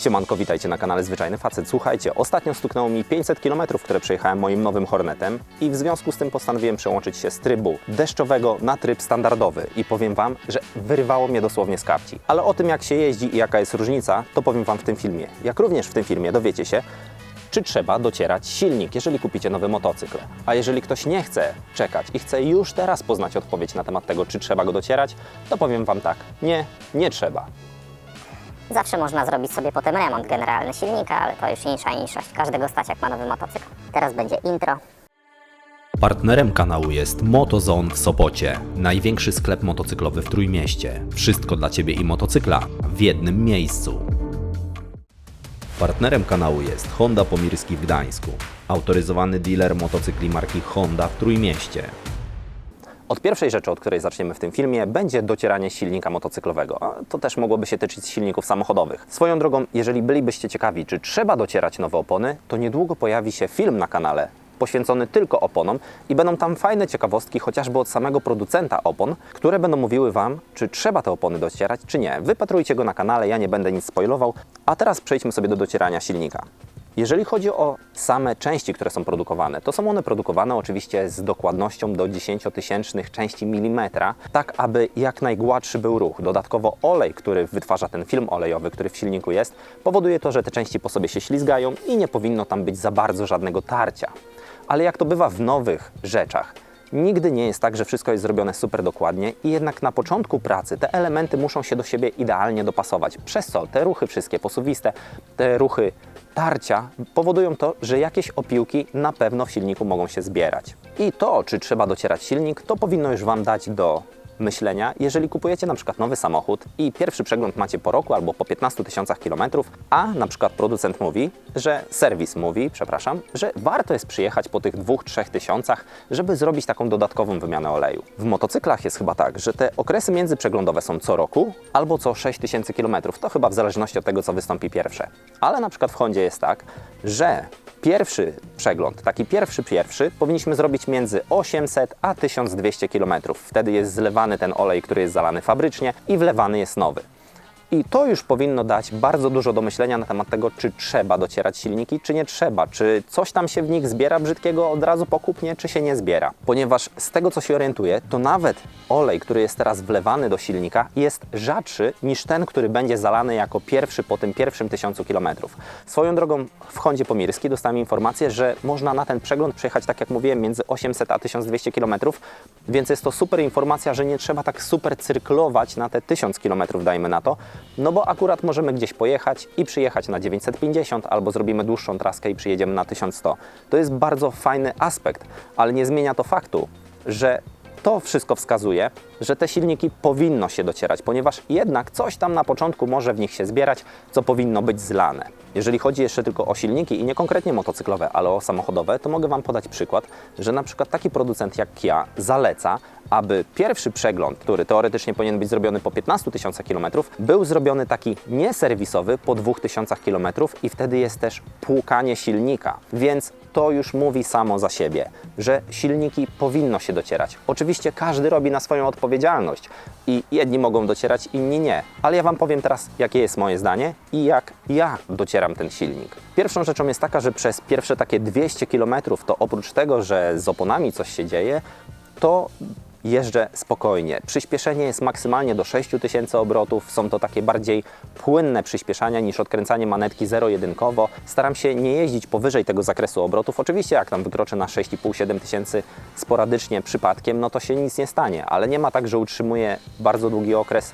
Siemanko, witajcie na kanale Zwyczajny Facet. Słuchajcie, ostatnio stuknęło mi 500 km, które przejechałem moim nowym Hornetem i w związku z tym postanowiłem przełączyć się z trybu deszczowego na tryb standardowy i powiem Wam, że wyrywało mnie dosłownie z kapci. Ale o tym jak się jeździ i jaka jest różnica, to powiem Wam w tym filmie. Jak również w tym filmie dowiecie się, czy trzeba docierać silnik, jeżeli kupicie nowy motocykl. A jeżeli ktoś nie chce czekać i chce już teraz poznać odpowiedź na temat tego, czy trzeba go docierać, to powiem Wam tak, nie, nie trzeba. Zawsze można zrobić sobie potem remont generalny silnika, ale to już insza inszość. Każdego stać jak ma nowy motocykl. Teraz będzie intro. Partnerem kanału jest MotoZone w Sopocie, największy sklep motocyklowy w Trójmieście. Wszystko dla Ciebie i motocykla w jednym miejscu. Partnerem kanału jest Honda Pomirski w Gdańsku, autoryzowany dealer motocykli marki Honda w Trójmieście. Od pierwszej rzeczy, od której zaczniemy w tym filmie, będzie docieranie silnika motocyklowego. To też mogłoby się tyczyć silników samochodowych. Swoją drogą, jeżeli bylibyście ciekawi, czy trzeba docierać nowe opony, to niedługo pojawi się film na kanale poświęcony tylko oponom i będą tam fajne ciekawostki, chociażby od samego producenta opon, które będą mówiły Wam, czy trzeba te opony docierać, czy nie. Wypatrujcie go na kanale, ja nie będę nic spoilował. A teraz przejdźmy sobie do docierania silnika. Jeżeli chodzi o same części, które są produkowane, to są one produkowane oczywiście z dokładnością do 10 tysięcznych części milimetra, tak aby jak najgładszy był ruch. Dodatkowo olej, który wytwarza ten film olejowy, który w silniku jest, powoduje to, że te części po sobie się ślizgają i nie powinno tam być za bardzo żadnego tarcia. Ale jak to bywa w nowych rzeczach, Nigdy nie jest tak, że wszystko jest zrobione super dokładnie i jednak na początku pracy te elementy muszą się do siebie idealnie dopasować. Przez co te ruchy wszystkie posuwiste, te ruchy tarcia powodują to, że jakieś opiłki na pewno w silniku mogą się zbierać. I to, czy trzeba docierać silnik, to powinno już Wam dać do myślenia, jeżeli kupujecie na przykład nowy samochód i pierwszy przegląd macie po roku albo po 15 tysiącach kilometrów, a na przykład producent mówi, że serwis mówi, przepraszam, że warto jest przyjechać po tych 2-3 tysiącach, żeby zrobić taką dodatkową wymianę oleju. W motocyklach jest chyba tak, że te okresy międzyprzeglądowe są co roku albo co 6 tysięcy kilometrów, to chyba w zależności od tego, co wystąpi pierwsze. Ale na przykład w Hondzie jest tak, że Pierwszy przegląd, taki pierwszy pierwszy, powinniśmy zrobić między 800 a 1200 km. Wtedy jest zlewany ten olej, który jest zalany fabrycznie i wlewany jest nowy. I to już powinno dać bardzo dużo do myślenia na temat tego, czy trzeba docierać silniki, czy nie trzeba, czy coś tam się w nich zbiera brzydkiego od razu po kupnie, czy się nie zbiera. Ponieważ z tego, co się orientuję, to nawet olej, który jest teraz wlewany do silnika, jest rzadszy niż ten, który będzie zalany jako pierwszy po tym pierwszym tysiącu kilometrów. Swoją drogą w Hondzie Pomirskiej dostałem informację, że można na ten przegląd przejechać, tak jak mówiłem, między 800 a 1200 kilometrów, więc jest to super informacja, że nie trzeba tak super cyrklować na te 1000 kilometrów, dajmy na to, no bo akurat możemy gdzieś pojechać i przyjechać na 950 albo zrobimy dłuższą traskę i przyjedziemy na 1100. To jest bardzo fajny aspekt, ale nie zmienia to faktu, że to wszystko wskazuje, że te silniki powinno się docierać, ponieważ jednak coś tam na początku może w nich się zbierać, co powinno być zlane. Jeżeli chodzi jeszcze tylko o silniki i nie konkretnie motocyklowe, ale o samochodowe, to mogę Wam podać przykład, że na przykład taki producent jak Kia zaleca, aby pierwszy przegląd, który teoretycznie powinien być zrobiony po 15 tysiącach kilometrów, był zrobiony taki nieserwisowy po 2000 kilometrów i wtedy jest też płukanie silnika. Więc to już mówi samo za siebie, że silniki powinno się docierać. Oczywiście każdy robi na swoją odpowiedzialność i jedni mogą docierać, inni nie. Ale ja Wam powiem teraz, jakie jest moje zdanie i jak ja docieram ten silnik. Pierwszą rzeczą jest taka, że przez pierwsze takie 200 km to oprócz tego, że z oponami coś się dzieje, to jeżdżę spokojnie. Przyspieszenie jest maksymalnie do 6000 obrotów. Są to takie bardziej płynne przyspieszania niż odkręcanie manetki zero-jedynkowo. Staram się nie jeździć powyżej tego zakresu obrotów. Oczywiście jak tam wykroczę na 6,5-7 tysięcy sporadycznie przypadkiem, no to się nic nie stanie, ale nie ma tak, że utrzymuję bardzo długi okres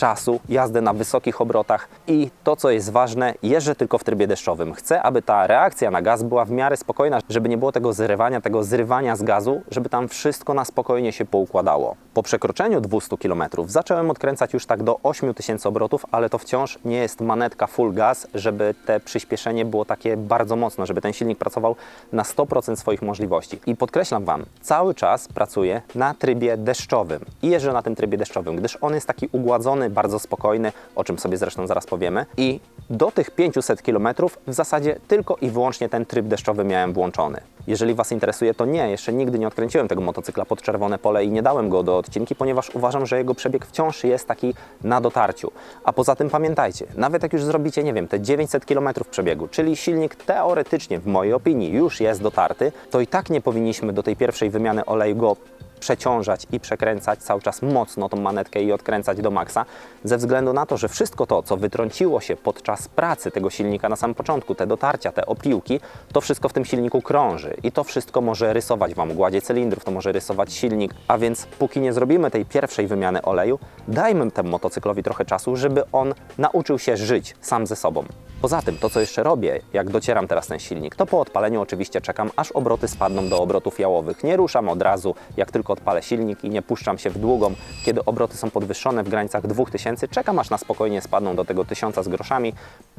czasu, jazdę na wysokich obrotach i to, co jest ważne, jeżdżę tylko w trybie deszczowym. Chcę, aby ta reakcja na gaz była w miarę spokojna, żeby nie było tego zrywania, tego zrywania z gazu, żeby tam wszystko na spokojnie się poukładało. Po przekroczeniu 200 km zacząłem odkręcać już tak do 8000 obrotów, ale to wciąż nie jest manetka full gas, żeby te przyspieszenie było takie bardzo mocno, żeby ten silnik pracował na 100% swoich możliwości. I podkreślam Wam, cały czas pracuję na trybie deszczowym i jeżdżę na tym trybie deszczowym, gdyż on jest taki ugładzony bardzo spokojny, o czym sobie zresztą zaraz powiemy. I do tych 500 km w zasadzie tylko i wyłącznie ten tryb deszczowy miałem włączony. Jeżeli Was interesuje, to nie, jeszcze nigdy nie odkręciłem tego motocykla pod czerwone pole i nie dałem go do odcinki, ponieważ uważam, że jego przebieg wciąż jest taki na dotarciu. A poza tym pamiętajcie, nawet jak już zrobicie, nie wiem, te 900 km przebiegu, czyli silnik teoretycznie, w mojej opinii, już jest dotarty, to i tak nie powinniśmy do tej pierwszej wymiany oleju go przeciążać i przekręcać cały czas mocno tą manetkę i odkręcać do maksa, ze względu na to, że wszystko to, co wytrąciło się podczas pracy tego silnika na samym początku, te dotarcia, te opiłki, to wszystko w tym silniku krąży i to wszystko może rysować Wam gładzie cylindrów, to może rysować silnik, a więc póki nie zrobimy tej pierwszej wymiany oleju, dajmy temu motocyklowi trochę czasu, żeby on nauczył się żyć sam ze sobą. Poza tym, to co jeszcze robię, jak docieram teraz ten silnik, to po odpaleniu oczywiście czekam, aż obroty spadną do obrotów jałowych. Nie ruszam od razu, jak tylko odpalę silnik i nie puszczam się w długą, kiedy obroty są podwyższone w granicach 2000, czekam aż na spokojnie spadną do tego 1000 z groszami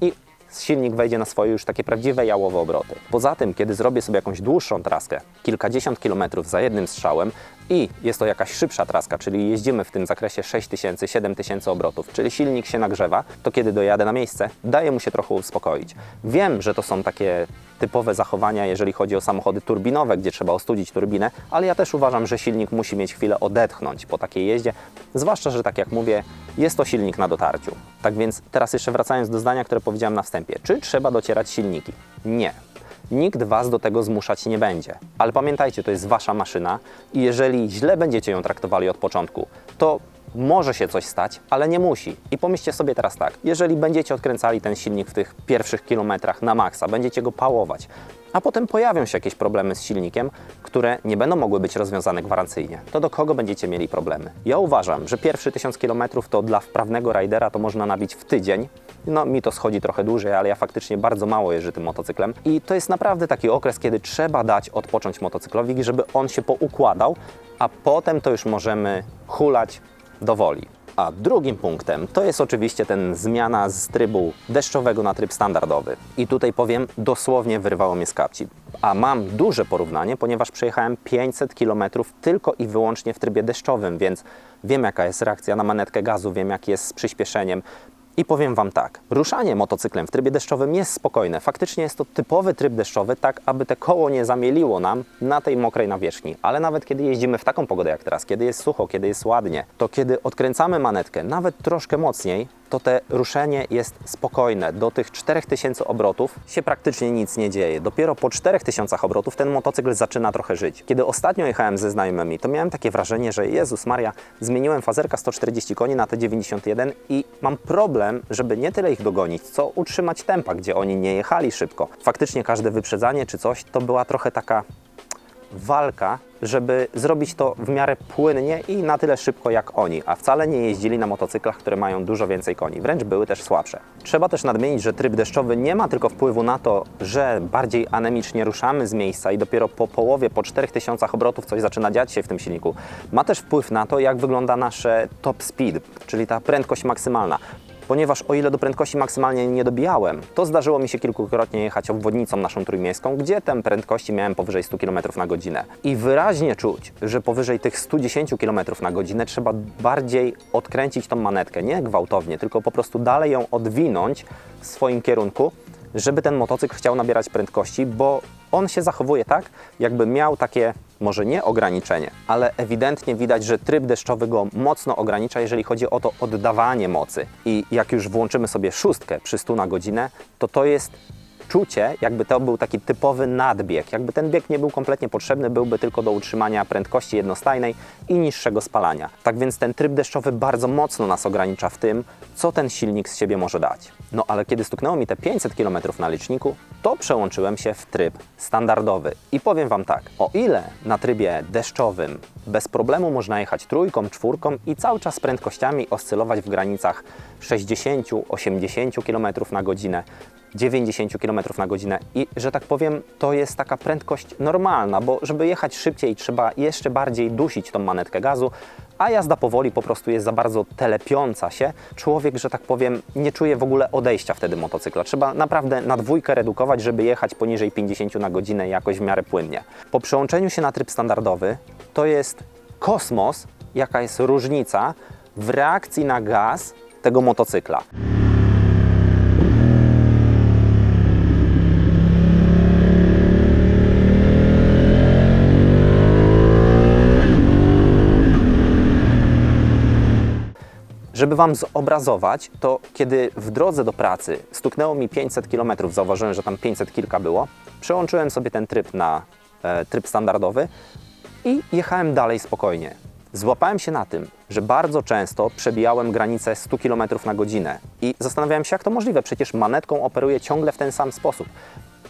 i silnik wejdzie na swoje już takie prawdziwe jałowe obroty. Poza tym, kiedy zrobię sobie jakąś dłuższą traskę, kilkadziesiąt kilometrów za jednym strzałem i jest to jakaś szybsza traska, czyli jeździmy w tym zakresie 6000, 7000 obrotów, czyli silnik się nagrzewa, to kiedy dojadę na miejsce, daje mu się trochę uspokoić. Wiem, że to są takie typowe zachowania, jeżeli chodzi o samochody turbinowe, gdzie trzeba ostudzić turbinę, ale ja też uważam, że silnik musi mieć chwilę odetchnąć po takiej jeździe, zwłaszcza, że tak jak mówię, jest to silnik na dotarciu. Tak więc teraz jeszcze wracając do zdania, które powiedziałem na wstępie. Czy trzeba docierać silniki? Nie. Nikt Was do tego zmuszać nie będzie. Ale pamiętajcie, to jest Wasza maszyna i jeżeli źle będziecie ją traktowali od początku, to może się coś stać, ale nie musi. I pomyślcie sobie teraz tak, jeżeli będziecie odkręcali ten silnik w tych pierwszych kilometrach na maksa, będziecie go pałować, a potem pojawią się jakieś problemy z silnikiem, które nie będą mogły być rozwiązane gwarancyjnie, to do kogo będziecie mieli problemy? Ja uważam, że pierwszy 1000 km to dla wprawnego rajdera to można nabić w tydzień, no mi to schodzi trochę dłużej, ale ja faktycznie bardzo mało jeżdżę tym motocyklem i to jest naprawdę taki okres, kiedy trzeba dać odpocząć motocyklowi, żeby on się poukładał, a potem to już możemy hulać do woli. A drugim punktem to jest oczywiście ten zmiana z trybu deszczowego na tryb standardowy. I tutaj powiem, dosłownie wyrwało mnie z kapci. A mam duże porównanie, ponieważ przejechałem 500 km tylko i wyłącznie w trybie deszczowym, więc wiem jaka jest reakcja na manetkę gazu, wiem jak jest z przyspieszeniem. I powiem Wam tak, ruszanie motocyklem w trybie deszczowym jest spokojne. Faktycznie jest to typowy tryb deszczowy, tak aby te koło nie zamieliło nam na tej mokrej nawierzchni. Ale nawet kiedy jeździmy w taką pogodę jak teraz, kiedy jest sucho, kiedy jest ładnie, to kiedy odkręcamy manetkę nawet troszkę mocniej, to te ruszenie jest spokojne. Do tych 4000 obrotów się praktycznie nic nie dzieje. Dopiero po 4000 obrotów ten motocykl zaczyna trochę żyć. Kiedy ostatnio jechałem ze znajomymi, to miałem takie wrażenie, że Jezus Maria, zmieniłem fazerka 140 koni na te 91 i mam problem, żeby nie tyle ich dogonić, co utrzymać tempa, gdzie oni nie jechali szybko. Faktycznie każde wyprzedzanie czy coś to była trochę taka walka, żeby zrobić to w miarę płynnie i na tyle szybko jak oni, a wcale nie jeździli na motocyklach, które mają dużo więcej koni, wręcz były też słabsze. Trzeba też nadmienić, że tryb deszczowy nie ma tylko wpływu na to, że bardziej anemicznie ruszamy z miejsca i dopiero po połowie, po 4000 obrotów coś zaczyna dziać się w tym silniku. Ma też wpływ na to, jak wygląda nasze top speed, czyli ta prędkość maksymalna ponieważ o ile do prędkości maksymalnie nie dobijałem, to zdarzyło mi się kilkukrotnie jechać obwodnicą naszą trójmiejską, gdzie tę prędkości miałem powyżej 100 km na godzinę. I wyraźnie czuć, że powyżej tych 110 km na godzinę trzeba bardziej odkręcić tą manetkę, nie gwałtownie, tylko po prostu dalej ją odwinąć w swoim kierunku, żeby ten motocykl chciał nabierać prędkości, bo on się zachowuje tak, jakby miał takie, może nie ograniczenie, ale ewidentnie widać, że tryb deszczowy go mocno ogranicza, jeżeli chodzi o to oddawanie mocy. I jak już włączymy sobie szóstkę przy 100 na godzinę, to to jest czucie, jakby to był taki typowy nadbieg. Jakby ten bieg nie był kompletnie potrzebny, byłby tylko do utrzymania prędkości jednostajnej i niższego spalania. Tak więc ten tryb deszczowy bardzo mocno nas ogranicza w tym, co ten silnik z siebie może dać. No ale kiedy stuknęło mi te 500 km na liczniku, to przełączyłem się w tryb standardowy. I powiem Wam tak, o ile na trybie deszczowym bez problemu można jechać trójką, czwórką i cały czas z prędkościami oscylować w granicach 60-80 km na godzinę, 90 km na godzinę i że tak powiem, to jest taka prędkość normalna, bo żeby jechać szybciej trzeba jeszcze bardziej dusić tą manetkę gazu, a jazda powoli po prostu jest za bardzo telepiąca się. Człowiek, że tak powiem, nie czuje w ogóle odejścia wtedy motocykla. Trzeba naprawdę na dwójkę redukować, żeby jechać poniżej 50 na godzinę jakoś w miarę płynnie. Po przełączeniu się na tryb standardowy to jest kosmos, jaka jest różnica w reakcji na gaz tego motocykla. Żeby Wam zobrazować, to kiedy w drodze do pracy stuknęło mi 500 km, zauważyłem, że tam 500 kilka było, przełączyłem sobie ten tryb na e, tryb standardowy i jechałem dalej spokojnie. Złapałem się na tym, że bardzo często przebijałem granicę 100 km na godzinę i zastanawiałem się, jak to możliwe, przecież manetką operuję ciągle w ten sam sposób.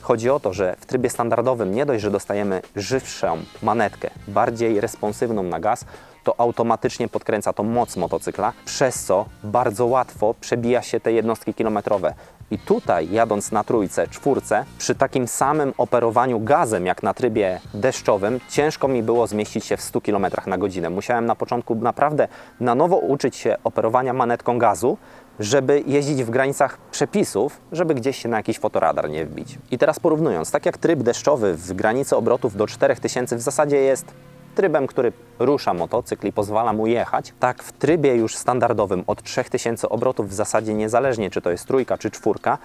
Chodzi o to, że w trybie standardowym nie dość, że dostajemy żywszą manetkę, bardziej responsywną na gaz, to automatycznie podkręca to moc motocykla, przez co bardzo łatwo przebija się te jednostki kilometrowe. I tutaj, jadąc na trójce, czwórce, przy takim samym operowaniu gazem jak na trybie deszczowym, ciężko mi było zmieścić się w 100 km na godzinę. Musiałem na początku naprawdę na nowo uczyć się operowania manetką gazu, żeby jeździć w granicach przepisów, żeby gdzieś się na jakiś fotoradar nie wbić. I teraz porównując, tak jak tryb deszczowy w granicy obrotów do 4000 w zasadzie jest trybem, który rusza motocykl i pozwala mu jechać, tak w trybie już standardowym od 3000 obrotów w zasadzie niezależnie czy to jest trójka czy czwórka,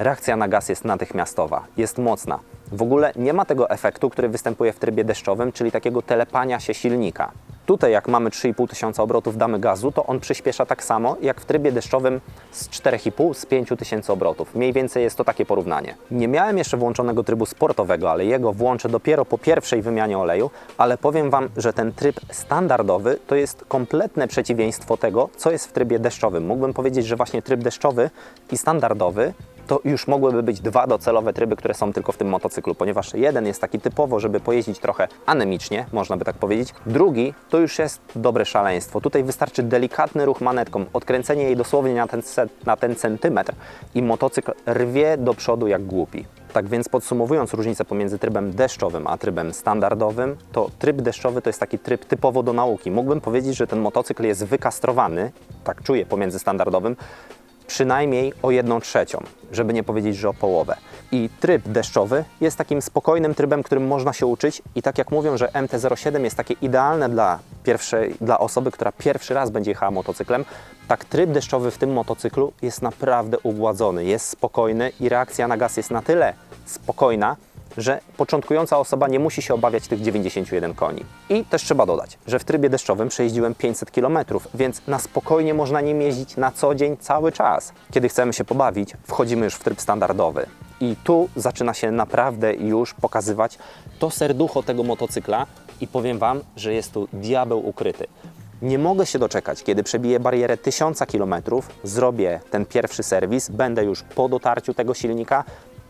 reakcja na gaz jest natychmiastowa, jest mocna. W ogóle nie ma tego efektu, który występuje w trybie deszczowym, czyli takiego telepania się silnika. Tutaj jak mamy 3,5 tysiąca obrotów damy gazu, to on przyspiesza tak samo jak w trybie deszczowym z 4,5 z 5 tysięcy obrotów. Mniej więcej jest to takie porównanie. Nie miałem jeszcze włączonego trybu sportowego, ale jego włączę dopiero po pierwszej wymianie oleju, ale powiem Wam, że ten tryb standardowy to jest kompletne przeciwieństwo tego, co jest w trybie deszczowym. Mógłbym powiedzieć, że właśnie tryb deszczowy i standardowy to już mogłyby być dwa docelowe tryby, które są tylko w tym motocyklu, ponieważ jeden jest taki typowo, żeby pojeździć trochę anemicznie, można by tak powiedzieć. Drugi to już jest dobre szaleństwo. Tutaj wystarczy delikatny ruch manetką, odkręcenie jej dosłownie na ten, na ten centymetr i motocykl rwie do przodu jak głupi. Tak więc podsumowując różnicę pomiędzy trybem deszczowym a trybem standardowym, to tryb deszczowy to jest taki tryb typowo do nauki. Mógłbym powiedzieć, że ten motocykl jest wykastrowany, tak czuję pomiędzy standardowym, przynajmniej o jedną trzecią, żeby nie powiedzieć, że o połowę. I tryb deszczowy jest takim spokojnym trybem, którym można się uczyć i tak jak mówią, że MT-07 jest takie idealne dla, pierwszej, dla osoby, która pierwszy raz będzie jechała motocyklem, tak tryb deszczowy w tym motocyklu jest naprawdę ugładzony, jest spokojny i reakcja na gaz jest na tyle spokojna, że początkująca osoba nie musi się obawiać tych 91 koni. I też trzeba dodać, że w trybie deszczowym przejeździłem 500 km, więc na spokojnie można nim jeździć na co dzień, cały czas. Kiedy chcemy się pobawić, wchodzimy już w tryb standardowy. I tu zaczyna się naprawdę już pokazywać to serducho tego motocykla i powiem Wam, że jest tu diabeł ukryty. Nie mogę się doczekać, kiedy przebiję barierę 1000 km, zrobię ten pierwszy serwis, będę już po dotarciu tego silnika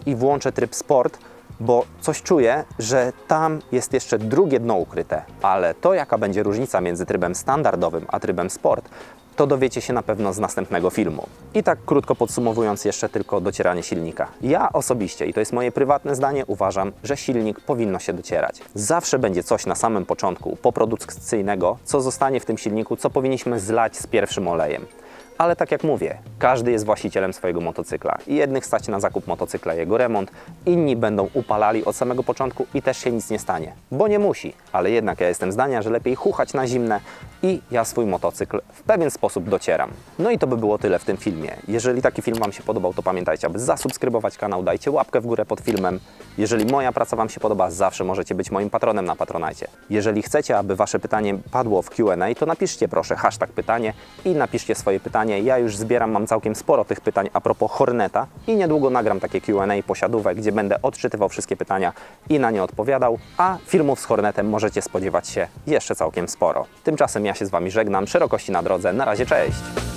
i włączę tryb sport, bo coś czuję, że tam jest jeszcze drugie dno ukryte, ale to jaka będzie różnica między trybem standardowym a trybem sport, to dowiecie się na pewno z następnego filmu. I tak krótko podsumowując jeszcze tylko docieranie silnika. Ja osobiście, i to jest moje prywatne zdanie, uważam, że silnik powinno się docierać. Zawsze będzie coś na samym początku poprodukcyjnego, co zostanie w tym silniku, co powinniśmy zlać z pierwszym olejem. Ale tak jak mówię, każdy jest właścicielem swojego motocykla. I jednych stać na zakup motocykla jego remont, inni będą upalali od samego początku i też się nic nie stanie. Bo nie musi, ale jednak ja jestem zdania, że lepiej chuchać na zimne i ja swój motocykl w pewien sposób docieram. No i to by było tyle w tym filmie. Jeżeli taki film Wam się podobał, to pamiętajcie, aby zasubskrybować kanał, dajcie łapkę w górę pod filmem. Jeżeli moja praca Wam się podoba, zawsze możecie być moim patronem na Patronajcie. Jeżeli chcecie, aby Wasze pytanie padło w Q&A, to napiszcie proszę hashtag pytanie i napiszcie swoje pytanie. Ja już zbieram, mam całkiem sporo tych pytań a propos Horneta i niedługo nagram takie Q&A posiadówek, gdzie będę odczytywał wszystkie pytania i na nie odpowiadał, a filmów z Hornetem możecie spodziewać się jeszcze całkiem sporo. Tymczasem ja się z Wami żegnam, szerokości na drodze, na razie cześć!